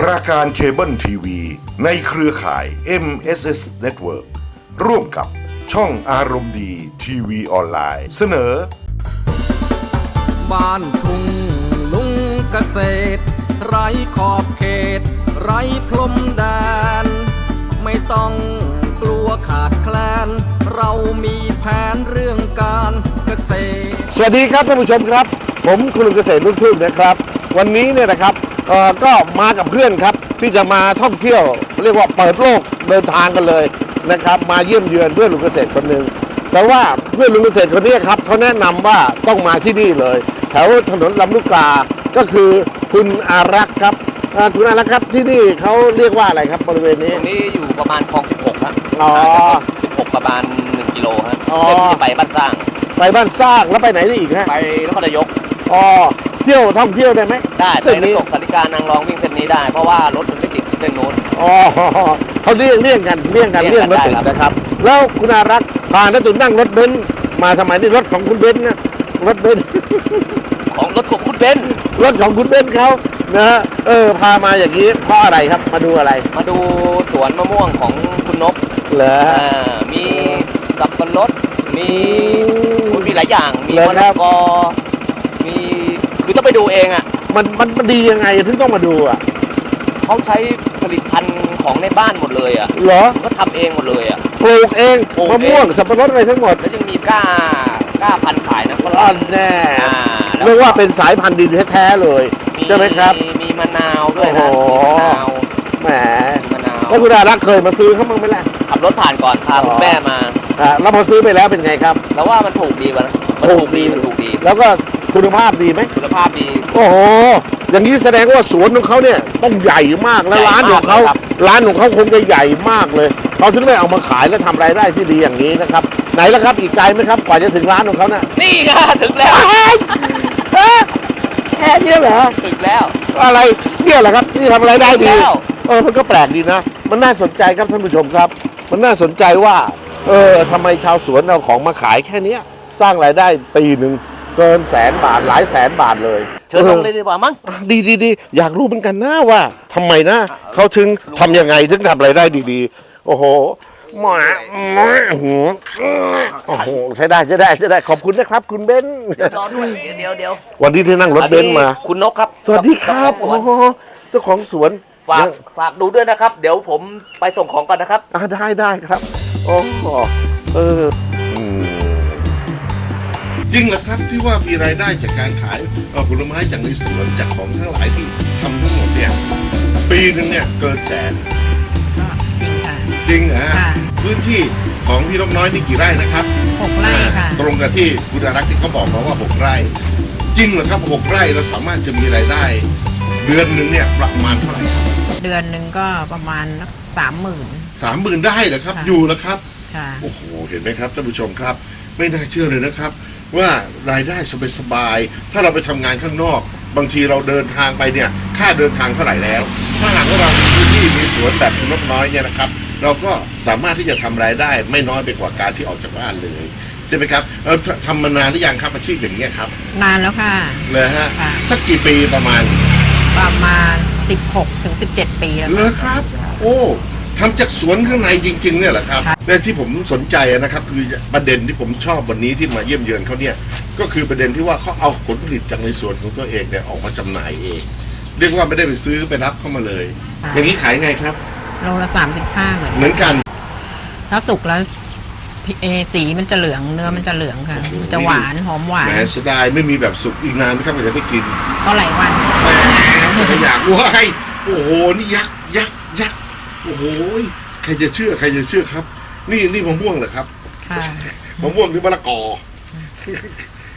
ประการเคเบิลทีวีในเครือข่าย MSS Network ร่วมกับช่องอารมณ์ดีทีวีออนไลน์ เสนอ บ้านทุ่งลุงเกษตร ไรขอบเขต ไรพรมแดน ไม่ต้องกลัวขาดแคลน เรามีแผนเรื่องการ กษตร สวัสดีครับท่านผู้ชมครับ ผมคุณลุงเกษตรรุ่งทุ่งนะครับ วันนี้เนี่ยนะครับเอ่อก็มากับเพื่อนครับที่จะมาท่องเที่ยว เรียกว่าเปิดโลกเดินทางกันเลยนะครับ มาเยี่ยมเยือนเพื่อนลุงเกษตรคนหนึ่งแต่ว่าเพื่อนลุงเกษตรคนนี้ครับเขาแนะนำว่าต้องมาที่นี่เลย แถวถนนลำลูกกาก็คือคุณอารักษ์ครับอ่าคุณอารักษ์ครับที่นี่เขาเรียกว่าอะไรครับบริเวณนี้ ตรงนี้อยู่ประมาณคลอง 16ฮะอ๋อ16 ประมาณ 1 กิโลฮะอ๋อ เส้นที่ไปบ้านสร้าง ไปบ้านสร้างแล้วไปไหนได้อีกฮะไปนครนายกอ๋อเที่ยวท่องเที่ยวได้ไหมได้ไปเส้นนี้น้ำตกสาริกานางรองวิ่งเส้นนี้ได้ เพราะว่ารถมันไม่ติดเส้นนู้น อ๋อเขาเลี่ยงเลี่ยงกันเลี่ยงกันเลี่เลี่ยยงงรกัถนติดได้ครับ นะครับ แล้วคุณอารักษ์พาณจุดนั่งรถเบนซ์มาทำไมนี่รถของคุณเบนซ์นะรถเบนซ์ ของรถของคุณเบนซ์รถของคุณเบนซ์เขานะฮะเออพามาอย่างนี้เพราะอะไรครับมาดูอะไรมาดูสวนมะม่วงของคุณนกเหรออ่ามีสับปะรดมีอุ๊ยมี หลายอย่าง มีเหรอมะครัละบ กอมีคือต้องไปดูเองอะมันมันมันดียังไงถึงต้องมาดูอะเขาใช้ผลิตภัณฑ์ของในบ้านหมดเลยอะเหรอก็ทำเองหมดเลยอะ ปลูกเองปลูกเอง มะม่วงสับปะรดอะไรทั้งหมดแล้วยังมีกล้ากล้าพันธุ์ขายนะฝอ่อรั่งนแน่อ่าแล้เรียกว่าเป็นสายพันธุ์ดีแท้ๆเลย ใช่ไหมครับมีมะนาวด้วยนะโอ้โหมีมะนาวแหมมีมะนาวแล้วคุณอารักษ์เคยมาซื้อเขาบ้างไหมล่ะขับรถผ่านก่อนพาอ๋อคุณแม่มา อ่าแล้วพอซื้อไปแล้วเป็นไงครับแล้วว่ามันถูกดีวะนะมันถูถูกกดีดีมันถูกดีแล้วก็คุณภาพดีไหมคุณภาพดี โอ้โหอย่างนี้แสดงว่าสวนของเขาเนี่ยต้องใหญ่มากแล้วใหญ่ร้านของเขามากเลยครับ ร้านของเขาคงจะใหญ่มากเลยเขาถึงได้เอามาขายและทำรายได้ที่ดีอย่างนี้นะครับ ไหนละครับอีกไกลไหมครับกว่าจะถึงร้านของเขาน่ะนี่ไงถึงแล้วเอ๊ะแค่เนี้ยเหรอถึงแล้ว อะไรเนี่ยเหรอครับนี่ทำอะไรได้ดี แล้ว เออมันก็แปลกดีนะ มันน่าสนใจครับท่านผู้ชมครับ มันน่าสนใจว่า เออทำไมชาวสวนเอาของมาขายแค่เนี้ยสร้างรายได้ปีหนึ่งเกินแสนบาทหลายแสนบาทเลยเชิญลงเลยดีกว่ามั้งอะดีดีดีอยากรู้เหมือนกันนะว่าทำไมนะเขาถึงทำยังไงถึงทำรายได้ดีๆ โอ้โหหมาหมาหือโอ้โหใช้ได้ใช้ได้ใช้ได้ขอบคุณนะครับ คุณเบนซ์รอด้วยเดี๋ยวเดี๋ยววันนี้ที่นั่งรถเบนซ์มาอันนี้คุณนกครับสวัสดีครับเจ้าของสโอ้วนโหเจ้าของสวนฝากฝากดูด้วยนะครับ เดี๋ยวผมไปส่งของก่อนนะครับอ่าได้ได้ครับ โอ้โหเอออืมจริงเหรอครับที่ว่ามีรายได้จากการขายเอ่อผลไม้จากในสวนจากของทั้งหลายที่ทำทั้งหมดเนี่ยปีหนึ่งเนี่ยเกินแสนก็จริงค่ะ จริงเหรอฮะค่ะ พื้นที่ของพี่นกน้อยนี่กี่ไร่นะครับ หกไร่ค่ะ ตรงกับที่คุณอารักษ์ที่เขาบอกมาว่า 6 ไร่ จริงเหรอครับ 6 ไร่เราสามารถจะมีรายได้ เดือนหนึ่งเนี่ยประมาณเท่าไหร่ครับเดือนหนึ่งก็ประมาณสามหมื่น สามหมื่นได้เหรอครับ ค่ะ อยู่แล้วครับ ค่ะ โอ้โห เห็นไหมครับท่านผู้ชมครับ ไม่น่าเชื่อเลยนะครับ ว่ารายได้สบายๆถ้าเราไปทำงานข้างนอก บางทีเราเดินทางไปเนี่ย ค่าเดินทางเท่าไหร่แล้ว ถ้าหากว่าเรามีพื้นที่มีสวนแบบคุณนกน้อยเนี่ยนะครับ เราก็สามารถที่จะทำรายได้ไม่น้อยไปกว่าการที่ออกจากบ้านเลยใช่ไหมครับเออทำมานานหรือยังครับอาชีพอย่างเงี้ยครับนานแล้วค่ะ เลยฮะค่ะ สักกี่ปีประมาณประมาณ 16ถึง17 ปีแล้วเลค่ะยครับ โอ้ ทำจากสวนข้างในจริง ๆ เนี่ยเหรอครับค่ะเนี่ยที่ผมสนใจนะครับคือประเด็นที่ผมชอบวันนี้ที่มาเยี่ยมเยือนเขาเนี่ยก็คือประเด็นที่ว่าเขาเอาผลผลิตจากในสวนของตัวเองเนี่ยออกมาจำหน่ายเอง เรียกว่าไม่ได้ไปซื้อไปรับเข้ามาเลยอย่างนี้ขายไงครับ โลละ35เหมือนเหมือนกัน ถ้าสุกแล้วพี่เอสีมันจะเหลืองเนื้อมันจะเหลืองค่ะ โอ้โหมันจะหวานหอมหวานแหมเสียดายไม่มีแบบสุกอีกนานไหมครับเราจะได้กิน ก็หลายวันแต่อยากว้ายโอ้โห นี่ยักษ์ยักษ์ยักษ์ โอ้โหใครจะเชื่อใครจะเชื่อครับ นี่นี่มะม่วงเหรอครับค่ะ มะม่วงหรือมะละกอ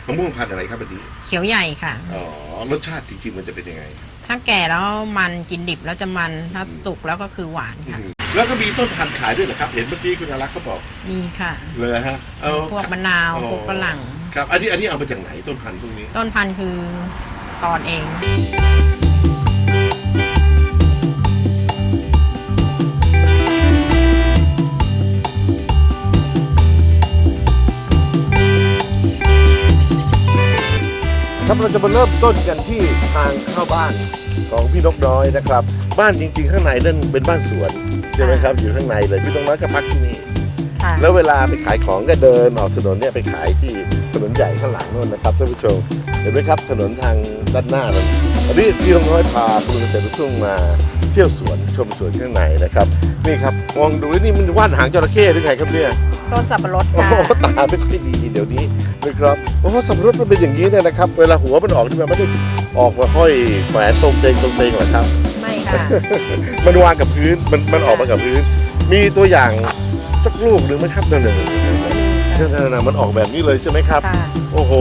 มะม่วงพันธุ์อะไรครับอันนี้เขียวใหญ่ค่ะ อ๋อรสชาติจริงๆมันจะเป็นยังไงถ้าแก่แล้วมันกินดิบแล้วจะมันถ้าสุกแล้วก็คือหวานค่ะ แล้วก็มีต้นพันธุ์ขายด้วยเหรอครับ เห็นเมื่อกี้คุณอารักษ์เขาบอกมีค่ะ เลยฮะเอาพวกมะนาวอ๋อพวกฝรั่ง ครับ อันนี้อันนี้เอามาจากไหนต้นพันธุ์พวกนี้ ต้นพันธุ์คือตอนเอง ครับเราจะมาเริ่มต้นกันที่ทางเข้าบ้านของพี่นกน้อยนะครับ บ้านจริง ๆ ข้างในนั่นเป็นบ้านสวนใช่ไหมครับอยู่ข้างในเลยพี่นกน้อยก็พักที่นี่ค่ะแล้วเวลาไปขายของก็เดินออกถนนเนี่ยไปขายที่ถนนใหญ่ข้างหลังนู่นนะครับท่านผู้ชมเห็นไหมครับถนนทางด้านหน้านั่นอันนี้พี่นกน้อยพาคุณเกษตรลูกทุ่งมาเที่ยวสวนชมสวนข้างในนะครับนี่ครับมองดูนี่มันว่านหางจระเข้หรือไงครับเนี่ยต้นสับปะรดโอ้ค่ะโหตาไม่ค่อยดีเดี๋ยวนี้ นะครับโอ้โหสับปะรดมันเป็นอย่างนี้เนี่ยนะครับ เวลาหัวมันออกนี่มันไม่ได้ออกมาห้อยแขวนตรงเตงตรงเตงหรอกครับ ไม่ค่ะ มันวางกับพื้นมันมันออกมากับพื้น มีตัวอย่างสักลูกหนึ่งไหมครับนั่นน่ะนั่นน่ะนั่นน่ะมันออกแบบนี้เลยใช่ไหมครับค่ะโอ้โห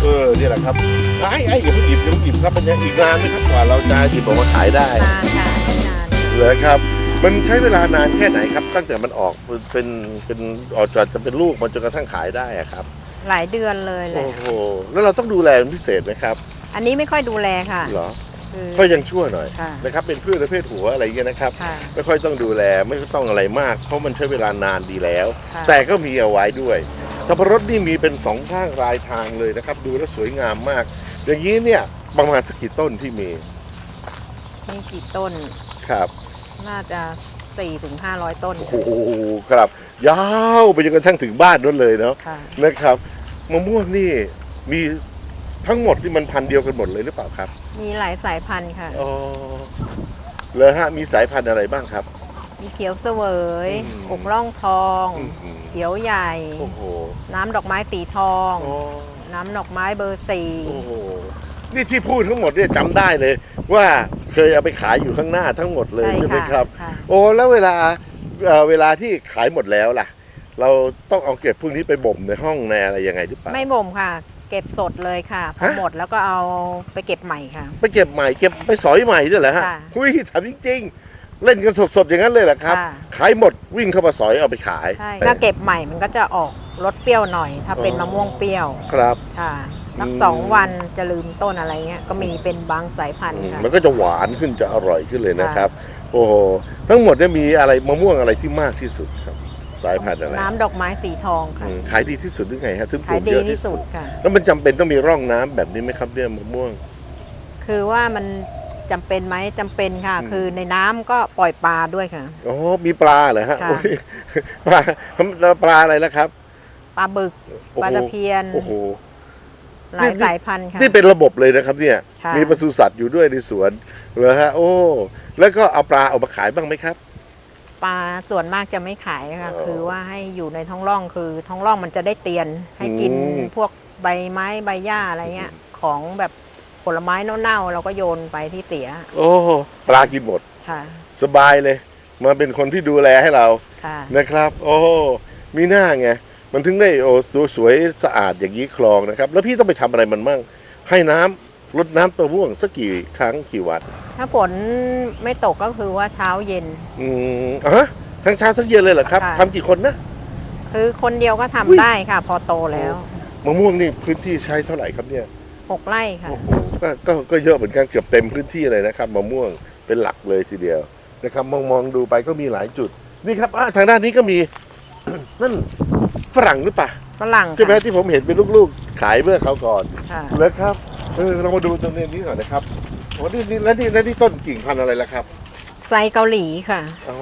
เออเนี่ยแหละครับไอ้ไอ้อย่าเพิ่งหยิบอย่าเพิ่งหยิบครับมันยังอีกนานไหมครับกว่าเราจะหยิบออกมาขายได้นานค่ะนานเหรอครับ มันใช้เวลานานแค่ไหนครับ ตั้งแต่มันออกเป็นเป็นออกจจะเป็นลูกมันจนกระทั่งขายได้อะครับ หลายเดือนเลยแหละโอ้โหแล้วเราต้องดูแลเป็นพิเศษไหมครับอันนี้ไม่ค่อยดูแลค่ะเหรอคือ ก็ยังชั่วหน่อยค่ะนะครับเป็นพืชประเภทหัวอะไรอย่างเงี้ยนะครับ ค่ะไม่ค่อยต้องดูแลไม่ต้องอะไรมาก เพราะมันใช้เวลานานดีแล้ว ค่ะ แต่ก็มีเอาไว้ด้วยสับปะรดนี่มีเป็นสองข้างรายทางเลยนะครับ ดูแล้วสวยงามมาก อย่างนี้เนี่ยประมาณสักกี่ต้นที่มีมีกี่ต้นครับ น่าจะ สี่ถึงห้าร้อยต้น โอ้โหครับ ยาวไปจนกระทั่งถึงบ้านนู้นเลยเนาะค่ะ นะครับมะม่วงนี่มีทั้งหมดที่มันพันธุ์เดียวกันหมดเลยหรือเปล่าครับมีหลายสายพันธุ์ค่ะ อ๋อเลยฮะมีสายพันธุ์อะไรบ้างครับ มีเขียวเสวยอืมอกร่องทอง อื้อหือ เขียวใหญ่ โอ้โหน้ำดอกไม้สีทอง อ๋อน้ำดอกไม้เบอร์สี่ โอ้โหนี่ที่พูดทั้งหมดเนี่ยจำได้เลย ว่าเคยเอาไปขายอยู่ข้างหน้าทั้งหมดเลยใช่ไหมครับค่ะโอ้แล้วเวลาเอ่อเวลาที่ขายหมดแล้วล่ะ เราต้องเอาเก็บพวกนี้ไปบ่มในห้องในอะไรยังไงหรือเปล่า ไม่บ่มค่ะ เก็บสดเลยค่ะพอฮะ หมดแล้วก็เอาไปเก็บใหม่ค่ะ ไปเก็บใหม่เก็บไปสอยใหม่ด้วยเหรอฮะค่ะหุ้ยถามจริงๆ เล่นกันสดๆอย่างนั้นเลยเหรอครับ ค่ะ ขายหมดวิ่งเข้ามาสอยเอาไปขายใช่ถ้าเก็บใหม่มันก็จะออกรสเปรี้ยวหน่อย ถ้าเป็นอ๋อมะม่วงเปรี้ยวครับ ค่ะ สักอืมสองวันจะลืมต้นอะไรเงี้ยก็มีเป็นบางสายพันธุ์ค่ะมันก็จะหวานขึ้นจะอร่อยขึ้นเลยนะครับ โอ้โหทั้งหมดเนี่ยมีอะไรมะม่วงอะไรที่มากที่สุดครับ สายพันธุ์อะไรน้ำดอกไม้สีทองค่ะอืมขายดีที่สุดหรือไงฮะถึงปขาลูยกดีเยอะที่ที่สุสุดดค่ะแล้วมันจำเป็นต้องมีร่องน้ำแบบนี้ไหมครับเนี่ยมะม่วง คือว่ามันจำเป็นไหมจำเป็นค่ะอืมคือในน้ำก็ปล่อยปลาด้วยค่ะอ๋อมีปลาเหรอฮะค่ะโอ้ยปลาแล้วปลาอะไรล่ะครับ ปลาบึกโอ้โหปลาตะเพียนโอ้โห หลายสายพันธุ์ค่ะ นี่เป็นระบบเลยนะครับเนี่ย ค่ะ มีปศุสัตว์อยู่ด้วยในสวนเหรอฮะ โอ้ แล้วก็เอาปลาออกมาขายบ้างไหมครับ ปลาส่วนมากจะไม่ขายค่ะ อ๋อคือว่าให้อยู่ในท้องร่องคือท้องร่องมันจะได้เตียนให้กินอืม พวกใบไม้ใบหญ้าอะไรเงี้ย ของแบบผลไม้เน่าๆเราก็โยนไปที่เสียโอ้ปลากินหมด ค่ะสบายเลย มาเป็นคนที่ดูแลให้เราค่ะ นะครับ โอ้ มีหน้าไง มันถึงได้โอ้สวยสวยสะอาดอย่างนี้คลองนะครับ แล้วพี่ต้องไปทำอะไรมันมั่ง ให้น้ำรดน้ำตัวม่วงสักกี่ครั้งกี่วัน ถ้าฝนไม่ตกก็คือว่าเช้าเย็น อืมอะทั้งเช้าทั้งเย็นเลยเหรอครับค่ะทำกี่คนนะ คือคนเดียวก็ทำอุ๊ยได้ค่ะ พอโตแล้วมะม่วงนี่พื้นที่ใช้เท่าไหร่ครับเนี่ยหกไร่ค่ะโอ้โหก็ก็ก็เยอะเหมือนกันเกือบเต็มพื้นที่เลยนะครับมะม่วงเป็นหลักเลยทีเดียวนะครับ มองมองดูไปก็มีหลายจุด นี่ครับอะทางด้านนี้ก็มีนั่น ฝรั่งหรือเปล่าฝรั่งใช่ไหมค่ะที่ผมเห็นเป็นลูกๆ ขายเมื่อเขาวก่อนค่ะแล้วครับเออเรามาดูตรงนี้หน่อยนะครับโอ้นี่นี่แล้วนี่แล้วนี่ต้นกิ่งพันธุ์อะไรล่ะครับไซเกาหลีค่ะ อ๋อ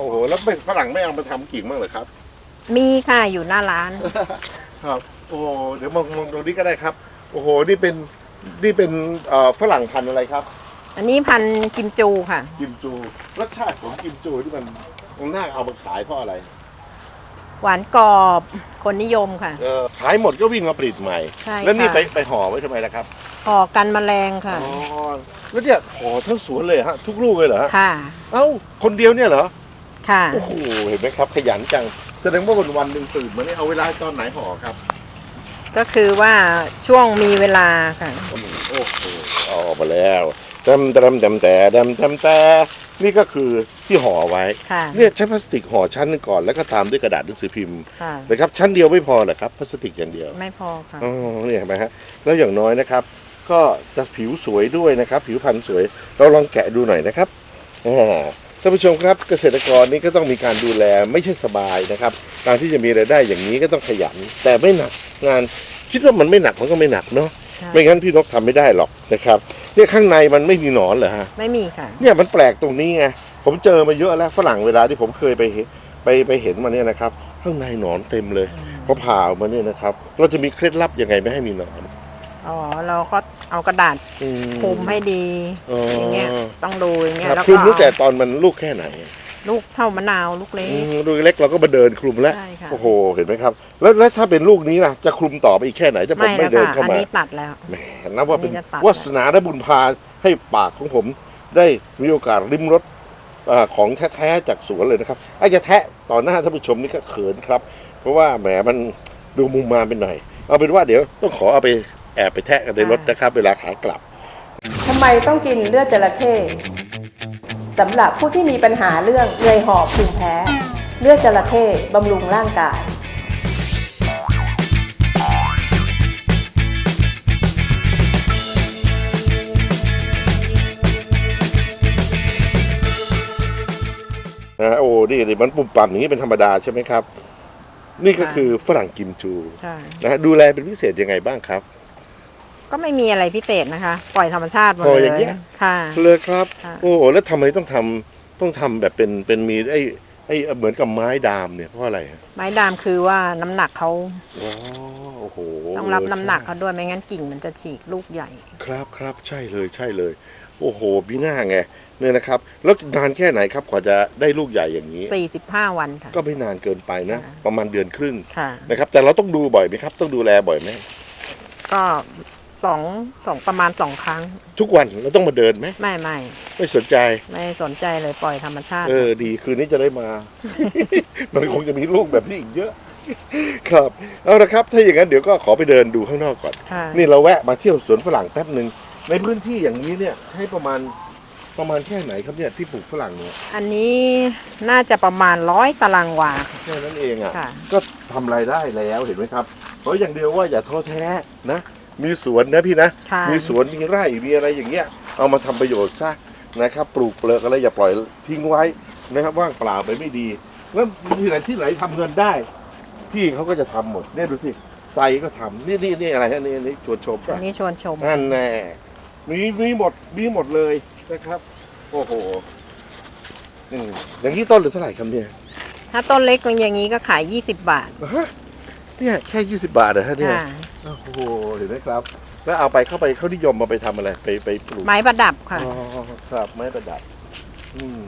โอ้โหแล้วเป็นฝรั่งไม่เอามาทำกิ่งบ้างเหรอครับ มีค่ะอยู่หน้าร้าน ครับโอ้โหเดี๋ยวมองมองตรงนี้ก็ได้ครับ โอ้โหนี่เป็นนี่เป็นเอ่อฝรั่งพันธุ์อะไรครับ อันนี้พันธุ์กิมจูค่ะ กิมจูรสชาติของกิมจูที่มันมันน่าเอามาขายเพราะอะไร หวานกรอบคนนิยมค่ะ เออขายหมดก็วิ่งมาผลิตใหม่ ใช่แล้วนี่ค่ะ ไปไปห่อไว้ทำไมล่ะครับห่อกันแมลงค่ะ อ๋อแล้วเนี่ยห่อทั้งสวนเลยฮะทุกลูกเลยเหรอฮะค่ะเอ้าคนเดียวเนี่ยเหรอค่ะโอ้โหเห็นไหมครับ ขยันจังแสดงว่าวันวันๆหนึ่งตื่นมาเนี่ยเอาเวลาตอนไหนห่อครับก็คือว่าช่วงมีเวลาค่ะ โอ้โหเอาออกมาแล้วดำดำดำแต่ดำดำแต่ นี่ก็คือที่ห่อไว้ค่ะเนี่ยใช้พลาสติกห่อชั้นหนึ่งก่อนแล้วก็ตามด้วยกระดาษหนังสือพิมพ์ค่ะนะครับชั้นเดียวไม่พอเหรอครับพลาสติกอย่างเดียวไม่พอค่ะอ๋อเนี่ยเห็นไหมฮะแล้วอย่างน้อยนะครับ ก็จะผิวสวยด้วยนะครับ ผิวพรรณสวย เราลองแกะดูหน่อยนะครับอ่าท่านผู้ชมครับเกษตรกรนี่ก็ต้องมีการดูแลไม่ใช่สบายนะครับการที่จะมีรายได้อย่างนี้ก็ต้องขยัน แต่ไม่หนักงานคิดว่ามันไม่หนักมันก็ไม่หนักเนาะค่ะไม่งั้นพี่นกทำไม่ได้หรอกนะครับ เนี่ยข้างในมันไม่มีหนอนเหรอฮะไม่มีค่ะ เนี่ยมันแปลกตรงนี้ไงผมเจอมาเยอะแล้วฝรั่งเวลาที่ผมเคยไปเห็นไปไปเห็นมาเนี่ยนะครับ ข้างในหนอนเต็มเลยพอผ่าออกมาเนี่ยนะครับ เราจะมีเคล็ดลับยังไงไม่ให้มีหนอนอ๋อเราก็เอากระดาษอืคลุมให้ดีอ๋อออย่างเงี้ยต้องดูอย่างเงี้ยครับแล้วคลุก็มตั้งแต่ตอนมันลูกแค่ไหน ลูกเท่ามะนาวลูกเล็กอืมลูกเล็กเราก็มาเดินคลุมแล้ว ใช่ค่ะ โอ้โห เห็นไหมครับ แล้วแล้วถ้าเป็นลูกนี้ล่ะจะคลุมต่อไปอีกแค่ไหนจะผมไม่ไม่แล้วเดินค่ะ เข้าอันมานี้ตัดแล้ว แหมนับว่าเป็นอันนี้จะตัด วาสนาและบุญพาให้ปากของผมได้มีโอกาสริมรสอ่าของแท้ๆจากสวนเลยนะครับไอ้จะแทะต่อหน้าท่านผู้ชมนี่ก็เขินครับ เพราะว่าแหมมันดูมุมมามเป็นหน่อย เอาเป็นว่าเดี๋ยวต้องขอเอาไปแอบไปแทะกันในรถนะครับ เวลาขากลับ ทำไมต้องกินเลือดจระเข้ สำหรับผู้ที่มีปัญหาเรื่องเหนื่อยหอบภูมิแพ้ เลือดจระเข้บำรุงร่างกาย นะโอ้นี่นี่มันปุ่มปั่มอย่างนี้เป็นธรรมดาใช่ไหมครับ นี่ก็คือฝรั่งกิมจูใช่ นะฮะดูแลเป็นพิเศษยังไงบ้างครับ ก็ไม่มีอะไรพิเศษนะคะ ปล่อยธรรมชาติหมดปล่อยเลอย่างเงี้ย ยค่ะ เลยครับ ค่ะ โอ้แล้วทำไมต้องทำต้องทำแบบเป็นเป็นมีไอ้ไอ้เหมือนกับไม้ดามเนี่ยเพราะอะไรฮะไม้ดามคือว่าน้ำหนักเขาว้าวโอ้โหต้องรับน้ำหนักใช่เขาด้วยไม่งั้นกิ่งมันจะฉีกลูกใหญ่ ครับครับใช่เลยใช่เลย โอ้โหพี่หน้าไงเนี่ยนะครับ แล้วนานแค่ไหนครับกว่าจะได้ลูกใหญ่อย่างนี้ 45 วันค่ะ ก็ไม่นานเกินไปนะ ค่ะ ประมาณเดือนครึ่งค่ะ นะครับ แต่เราต้องดูบ่อยไหมครับ ต้องดูแลบ่อยไหมก็ สองสองประมาณสองครั้ง ทุกวันเราต้องมาเดินไหมไม่ไม่ไม่สนใจ ไม่สนใจเลยปล่อยธรรมชาติ เออดีคืนนี้จะได้มา มันคงจะมีลูกแบบนี้อีกเยอะ ครับเอาละครับถ้าอย่างนั้นเดี๋ยวก็ขอไปเดินดูข้างนอกก่อน ค่ะนี่เราแวะมาเที่ยวสวนฝรั่งแป๊บหนึ่งในพื้นที่อย่างนี้เนี่ยใช้ประมาณประมาณแค่ไหนครับเนี่ยที่ปลูกฝรั่งเนี่ยอันนี้น่าจะประมาณร้อยตารางวา แค่นั้นเองอะ ค่ะ ก็ทำรายได้แล้วเห็นไหมครับเพราะอย่างเดียวว่าอย่าท้อแท้นะ มีสวนนะพี่นะ ค่ะ มีสวนมีไร่มีอะไรอย่างเงี้ย เอามาทำประโยชน์ซะนะครับ ปลูกเปลือกอะไรอย่าปล่อยทิ้งไว้นะครับว่างเปล่าไปไม่ดีแล้วที่ไหนที่ไหนทำเงินได้พี่เขาก็จะทำหมดเนี่ยดูสิไซก็ทำนี่นี่นี่อะไรฮะนี่นี่ชวนชมอัป่ะนนี้ชวนชม นั่นแน่มีมีหมด มีหมดเลยนะครับ โอ้โหอืมอย่างนี้ต้นหรือเท่าไหร่ครับเนี่ยถ้าต้นเล็กอย่างนี้ก็ขาย 20 บาทฮะเนี่ยแค่ยี่สิบบาทเหรอฮะเนี่ย ค่ะ โอ้โหเห็นไหมครับ แล้วเอาไปเข้าไปเขานิยมมาไปทำอะไร ไปไปปลูกไม้ประดับค่ะ อ๋อครับไม้ประดับ อืม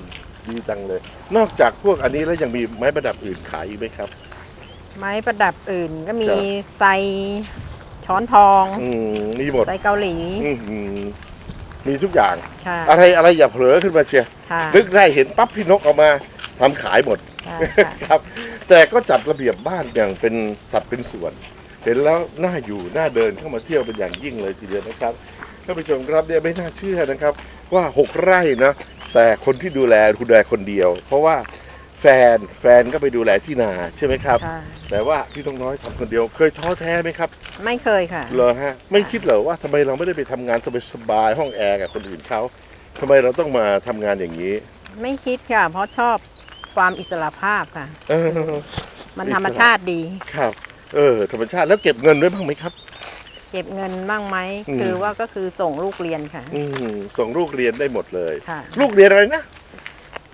ดีจังเลย นอกจากพวกอันนี้แล้วยังมีไม้ประดับอื่นขายอีกไหมครับ ไม้ประดับอื่นก็มีครับ ไซช้อนทองอืมมีหมดไซเกาหลีอืมอืมมีทุกอย่าง ค่ะอะไรอะไรอย่าเผลอขึ้นมาเชียร์ค่ะนึกได้เห็นปั๊บพี่นกเอามาทำขายหมด ค่ะค่ะ ครับแต่ก็จัดระเบียบบ้านอย่างเป็นสัดเป็นส่วน เห็นแล้วน่าอยู่น่าเดินเข้ามาเที่ยวเป็นอย่างยิ่งเลยทีเดียวนะครับท่านผู้ชมครับเนี่ยไม่น่าเชื่อนะครับ ว่าหกไร่นะแต่คนที่ดูแลดูแลคนเดียว เพราะว่าแฟนแฟนก็ไปดูแลที่นาใช่ไหมครับ ค่ะ แต่ว่าพี่ต้องน้อยทำคนเดียว เคยท้อแท้ไหมครับไม่เคยค่ะ เหรอฮะไม่คิดเหรอว่าทำไมเราไม่ได้ไปทำงานสบายๆห้องแอร์กับคนอื่นเขาทำไมเราต้องมาทำงานอย่างนี้ไม่คิดค่ะ เพราะชอบความอิสระภาพค่ะ เออ มันอิสระธรรมชาติดี ครับ เออธรรมชาติแล้วเก็บเงินด้วยบ้างไหมครับ เก็บเงินบ้างไหมอืม คือว่าก็คือส่งลูกเรียนค่ะ อืมส่งลูกเรียนได้หมดเลย ค่ะ ลูกเรียนอะไรนะ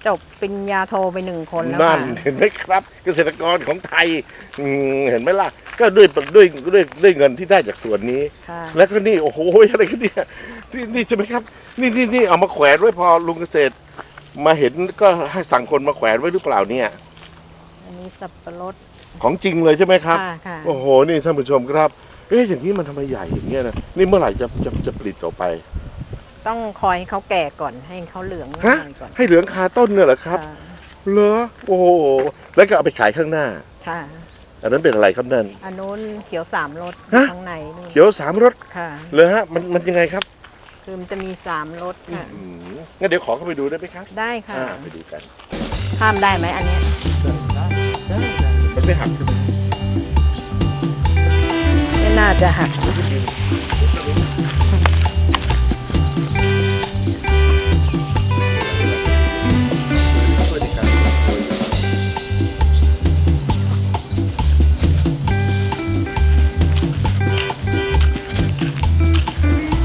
จบปริญญาโทไปหนึ่งคนแล้วนั่ค่ะนเห็นไหมครับ เกษตรกรของไทยอืมเห็นไหมล่ะ ก็ด้วยด้วยด้วยด้วยเงินที่ได้จากส่วนนี้ ค่ะแล้วก็นี่โอ้โหอะไรกันเนี่ยนี่นี่ใช่ไหมครับ นี่นี่นี่เอามาแขวนไว้พอลุงเกษตร มาเห็นก็ให้สั่งคนมาแขวนไว้หรือเปล่าเนี่ย อันนี้สับปะรด ของจริงเลยใช่ไหมครับ ค่ะค่ะ โอ้โห นี่ท่านผู้ชมครับ เอ๊ะอย่างนี้มันทำไมใหญ่อย่างเงี้ยนะ นี่เมื่อไหร่จะจะจะผลิตออกไป ต้องคอยให้เขาแก่ก่อนให้เขาเหลืองหน่ฮะอยก่อนให้เหลืองคาต้นเนี่ยเหรอครับค่ะเหรอ โอ้โห แล้วก็เอาไปขายข้างหน้า ค่ะ อันนั้นเป็นอะไรครับนั่น อันนู้นเขียวสามรสฮะ ข้างในนู่นเขียวสามรสค่ะเหรอฮะ มันมันยังไงครับคือมันจะมีสามรสค่ะ อืมงั้นเดี๋ยวขอเข้าไปดูได้ไหมครับได้ค่ะ อ่าไปดูกัน ข้ามได้ไหมอันเนี้ยมัน ไม่หักใช่ไหมไม่น่าจะหัก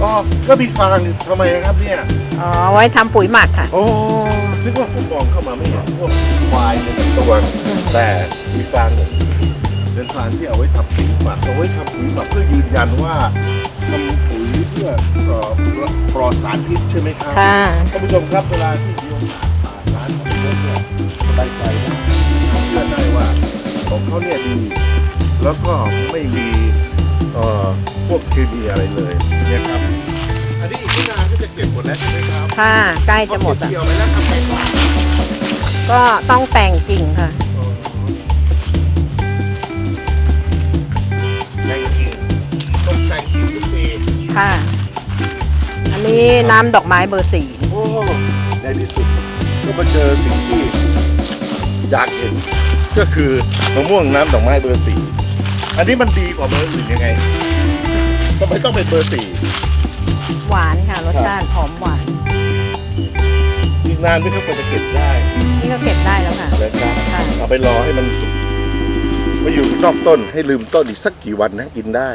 ก็ก็มีฟางทำไมครับเนี่ย อ๋อ ไว้ทำปุ๋ยหมักค่ะ โอ้นึกว่าผมมองเข้ามาไม่เห็นพวกควายในสักตัว แต่มีฟางเนี่ยเป็นฟางที่เอาไว้ทำปุ๋ยหมักเอาไว้ทำปุ๋ยหมักเพื่อยืนยันว่าทำปุ๋ยเพื่อเอ่อปลอดสารพิษใช่ไหมครับค่ะท่านผู้ชมครับเวลาที่มีโอกาสผ่านร้านของรถเนี่ยสบายใจนะเชื่อได้ว่าของเขาเนี่ยดี แล้วก็ไม่มีเอ่อพวกเคมีอะไรเลยเนี่ยครับอันนี้อีกไม่นานก็จะเก็บหมดแล้วใช่ไหมครับค่ะใกล้จะหมดอะเกี่ยวไปแล้วทำไงต่อก็ต้องแต่งกิ่งค่ะ ค่ะ อันนี้น้ำดอกไม้เบอร์สี่โอ้ในที่สุดก็มาเจอสิ่งที่อยากเห็น ก็คือมะม่วงน้ำดอกไม้เบอร์สี่อันนี้มันดีกว่าเบอร์อื่นยังไงทำไมต้องเป็นเบอร์สี่หวานค่ะรสชาติหอมหวานอีกนานไม่ก็ควรจะเก็บได้ นี่ก็เก็บได้แล้วค่ะนะครับค่ะเอาไปรอให้มันสุกมาอยู่นอกต้นให้ลืมต้นอีกสักกี่วันนะกินได้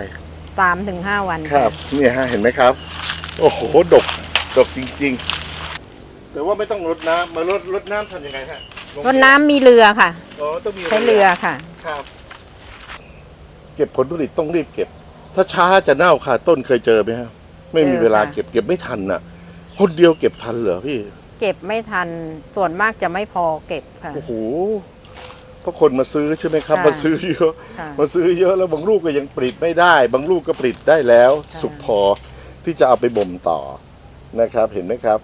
สามถึงห้าวันครับเนี่ยฮะเห็นไหมครับ โอ้โหดกดกจริง ๆ แต่ว่าไม่ต้องรดน้ำมาลดรดน้ำทำยังไงฮะลงรดน้ำมีเรือค่ะ อ๋อต้องมีใช้เรือค่ะ ครับ เก็บผลผลิตต้องรีบเก็บ ถ้าช้าจะเน่าคาต้นเคยเจอไหมครับไม่มีเจอเวลาค่ะเก็บเก็บไม่ทันน่ะ คนเดียวเก็บทันเหรอพี่ เก็บไม่ทันส่วนมากจะไม่พอเก็บค่ะ โอ้โห เพราะคนมาซื้อใช่ไหมครับค่ะมาซื้อเยอะค่ะมาซื้อเยอะแล้วบางลูกก็ยังปลิดไม่ได้ บางลูกก็ปลิดได้แล้วค่ะสุกพอที่จะเอาไปบ่มต่อนะครับ เห็นไหมครับ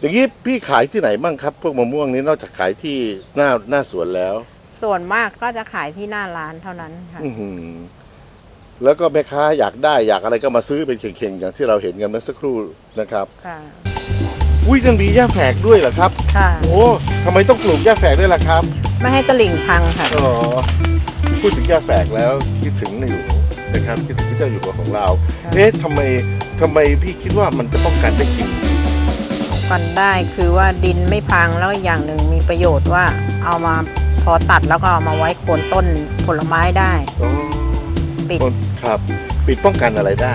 อย่างนี้พี่ขายที่ไหนบ้างครับ พวกมะม่วงนี้นอกจากขายที่หน้าหน้าสวนแล้ว ส่วนมากก็จะขายที่หน้าร้านเท่านั้นค่ะ อื้อหือแล้วก็แม่ค้าอยากได้อยากอะไรก็มาซื้อเป็นเข่งๆ อย่างที่เราเห็นกันเมื่อสักครู่นะครับ ค่ะ อุ้ยยังมีหญ้าแฝกด้วยเหรอครับ ค่ะ โอ้ทำไมต้องปลูกหญ้าแฝกด้วยล่ะครับไม่ให้ตลิ่งพังค่ะ อ๋อพูดถึงหญ้าแฝกแล้วคิดถึงในหลวงนะครับคิดถึงพระเจ้าอยู่หัวของเรา ค่ะ เอ๊ะทำไมทำไมพี่คิดว่ามันจะป้องกันได้จริง กันได้คือว่าดินไม่พังแล้วอีกอย่างหนึ่งมีประโยชน์ว่าเอามาพอตัดแล้วก็เอามาไว้โคนต้นผลไม้ได้ อ๋อปิด ครับ ปิดป้องกันอะไรได้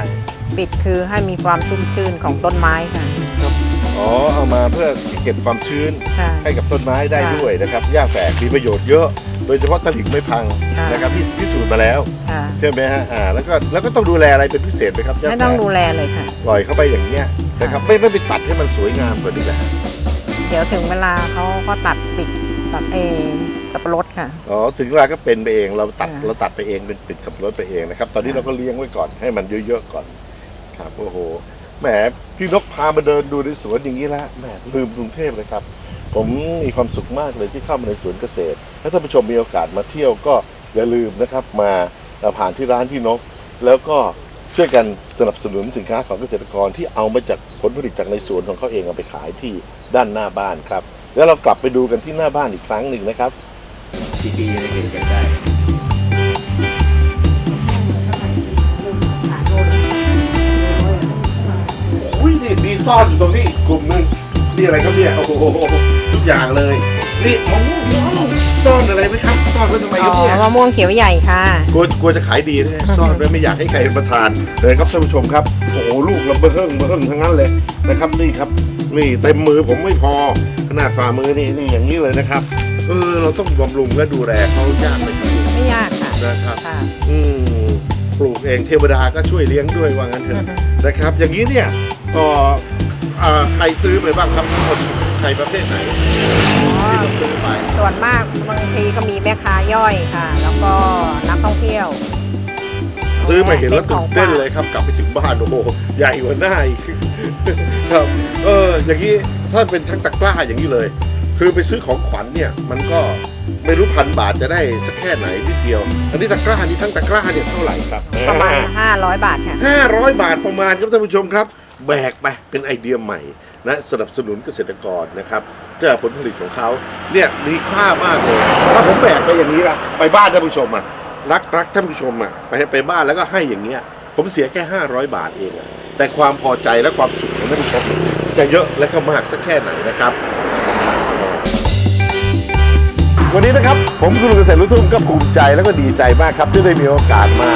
ปิดคือให้มีความชุ่มชื่นของต้นไม้ค่ะอ๋อเอามาเพื่อเก็บความชื้นค่ะ ให้กับต้นไม้ได้ค่ะด้วยนะครับหญ้าแฝกมีประโยชน์เยอะ โดยเฉพาะตลิ่งไม่พังค่ะ นะครับพี่พิสูจน์มาแล้วค่ะใช่ไหมฮะอ่าแล้วก็แล้วก็ต้องดูแลอะไรเป็นพิเศษไหมครับหญ้าไม่แฝต้องกดูแลเลยค่ะ ปล่อยเข้าไปอย่างเงี้ยนะครับไม่ไม่ไปตัดให้มันสวยงามกว่านี้แหละเดี๋ยวถึงเวลาเขาก็ตัดปิดตัดเองสับปะรดค่ะ อ๋อถึงเวลาก็เป็นไปเองเราตัดค่ะ เราตัดไปเองเป็นปิดขับรถไปเองนะครับ ตอนนี้เราก็เลี้ยงไว้ก่อนให้มันเยอะๆก่อนครับโอ้โห แหมพี่นกพามาเดินดูในสวนอย่างนี้ละแหมลืมกรุงเทพเลยครับ ผมมีความสุขมากเลยที่เข้ามาในสวนเกษตร ถ้าท่านผู้ชมมีโอกาสมาเที่ยวก็อย่าลืมนะครับมาผ่านที่ร้านพี่นก แล้วก็ช่วยกันสนับสนุนสินค้าของเกษตรกรที่เอามาจากผลผลิตจากในสวนของเขาเองเอาไปขายที่ด้านหน้าบ้านครับ แล้วเรากลับไปดูกันที่หน้าบ้านอีกครั้งหนึ่งนะครับกี่ปีเลยเก็บกันได้ นี่มีซ่อนอยู่ตรงนี้อีกกลุ่มหนึงนี่อะไรครับเนี่ยโอ้โหทุกอย่างเลย นี่มะม่วงมะม่วงซ่อนอะไรไหมครับซ่อนไว้ทำไมคอ๋รับอเนี่ยมะม่วงเขียวใหญ่ค่ะ กลัวกลัวจะขายดีนะซ่อนไว้ไม่อยากให้ใครมาทานเลยครับท่านผู้ชมครับโอ้โหลูกเราเบ้อเฮิ่งเบ้อเฮิ่งทั้งนั้นเลยนะครับ นี่ครับนี่เต็มมือผมไม่พอขนาดฝ่ามือนี่นี่อย่างนี้เลยนะครับ เออเราต้องบำรุงและดูแลเขายากไหมครับไม่ยากค่ะนะครับ ค่ะอืมปลูกเองเทวดาก็ช่วยเลี้ยงด้วยว่างั้นเถอะนะครับ อย่างนี้เนี่ย ก็อ่าใครซื้อไปบ้างครับคนใครประเภทไหนที่เราซื้อไปส่วนมากบางทีก็มีแม่ค้าย่อยค่ะ แล้วก็นักท่องเที่ยวซื้อมาเห็นแล้วป็ตื่ขอนงเต้นฝากเลยครับกลับไปถึงบ้านโอ้โหใหญ่กว่าหน้าอีกครับเอออย่างนี้ถ้าเป็นทั้งตะกร้าอย่างนี้เลย คือไปซื้อของขวัญเนี่ย มันก็ไม่รู้พันบาทจะได้สักแค่ไหนนิดเดียว อันนี้ตะกร้านี้ทั้งตะกร้าเนี่ยเท่าไหร่ครับประมาณ500 บาทค่ะห้าร้อยบาทประมาณครับท่านผู้ชมครับ แบกไปเป็นไอเดียใหม่นะสนับสนุนเกษตรกรนะครับเพื่อผลผลิตของเขาเนี่ยมีค่ามากเลยถ้าผมแบกไปอย่างนี้ละไปบ้านท่านผู้ชมอะรักรักท่านผู้ชมอะไปให้ไปบ้านแล้วก็ให้อย่างเงี้ยผมเสียแค่ 500 บาทเองอะแต่ความพอใจและความสุขของท่านผู้ชมจะเยอะและก็มากสักแค่ไหนนะครับแวันนี้นะครับ ผมคุณลุงเกษตรรุ่ทุ่งก็ภูมิใจแล้วก็ดีใจมากครับ ที่ได้มีโอกาสมา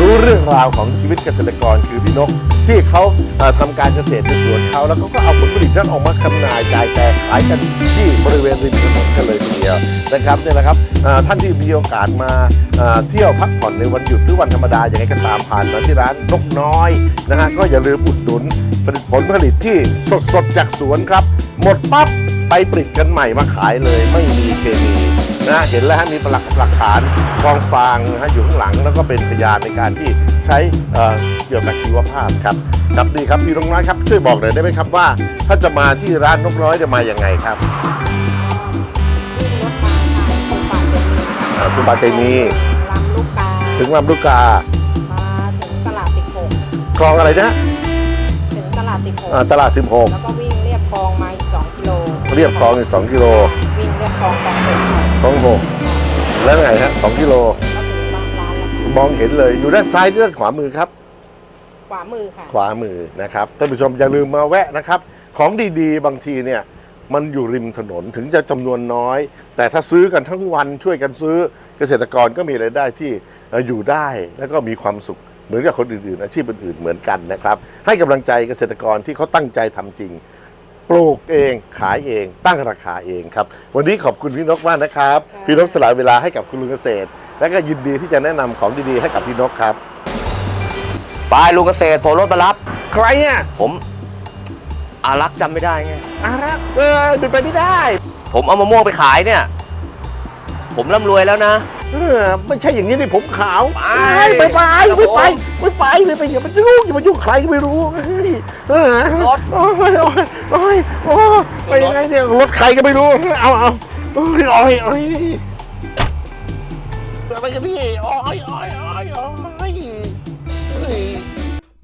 รู้เรื่องราวของชีวิตเกษตรกรคือพี่นก ที่เขาเอ่อทำการเกษตรในสวนเขาแล้วเขาก็เอาผลผลิตนั้นออกมาคำนายจ่ายแจกขายกันที่บริเวณริมถนนกันเลยทีเดียวนะครับเนี่ยนะครับเอ่อท่านที่มีโอกาสมาเอ่อเที่ยวพักผ่อนในวันหยุดหรือวันธรรมดาอย่างไรก็ตามผ่านมาที่ร้านนกน้อยนะฮะก็อย่าลืมอุดหนุนผลผลผลิตที่สดๆจากสวนครับ หมดปั๊บไปผลิตกันใหม่มาขายเลยไม่มีเคมีนะฮะเห็นแล้วฮะมีหลักหลักฐานกองฟางนะฮะอยู่ข้างหลังแล้วก็เป็นพยานในการที่ใช้เอ่อเกี่ยวกับชีวภาพครับครับดีครับพี่นกน้อยครับช่วยบอกหน่อยได้ไหมครับว่า ถ้าจะมาที่ร้านนกน้อยจะมาอย่างไงครับวิ่งรถมาทางตรงป่าเจดีย์อ่าคุณปาเตมีลำลูกกา ถึงลำลูกกามาถึงตลาดติดหกคลองอะไรนะถึงตลาดติดหกอ่าตลาด แล้วก็วิ่งเรียบคลองมาอีกสองกิโล16 เรียบคลองอีก2กิโล วิ่งเรียบคลองคล องหกคลองหกแล้วไงฮะ2กิโลก็ถึงร้านร้านแล้วมองเห็นเลยอยู่ด้านซ้ายหรือด้านขวามือครับ ขวามือค่ะ ขวามือนะครับท่านผู้ชมอย่าลืมมาแวะนะครับ ของดีๆ บางทีเนี่ยมันอยู่ริมถนนถึงจะจำนวนน้อย แต่ถ้าซื้อกันทั้งวันช่วยกันซื้อเกษตรกรก็มีรายได้ที่เอ่ออยู่ได้แล้วก็มีความสุขเหมือนกับคนอื่นๆ อาชีพอื่นๆเหมือนกันนะครับ ให้กำลังใจเกษตรกรที่เขาตั้งใจทำจริง ปลูกเองขายเอง ตั้งราคาเองครับ วันนี้ขอบคุณพี่นกมากนะครับ พี่นกสละเวลาให้กับคุณลุงเกษตร และก็ยินดีที่จะแนะนำของดีๆให้กับพี่นกครับ ไปลุงเกษตรผมรถมารับ ใครอะผมอารักษ์จำไม่ได้ไง อารักเออเป็นไปไม่ได้ ผมเอามะม่วงไปขายเนี่ย ผมร่ำรวยแล้วนะ เออไม่ใช่อย่างนี้ที่ผมขาวไปไปไปครับไม่ไปผมไม่ไปเลยไปอย่ามายุ่งอย่ามายุ่งใครก็ไม่รู้เฮ้ยเออรถโอ้ยโอ้ยโอ้ยโอ้ยไปยังไงเนี่ยรถใครก็ไม่รู้เอาเอาโอ้ยโอ้ยโอ้ยอะไรกันนี่โอ้ยโอ้ยโอ้ยโอ้ยเฮ้ย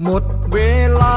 หมดเวลา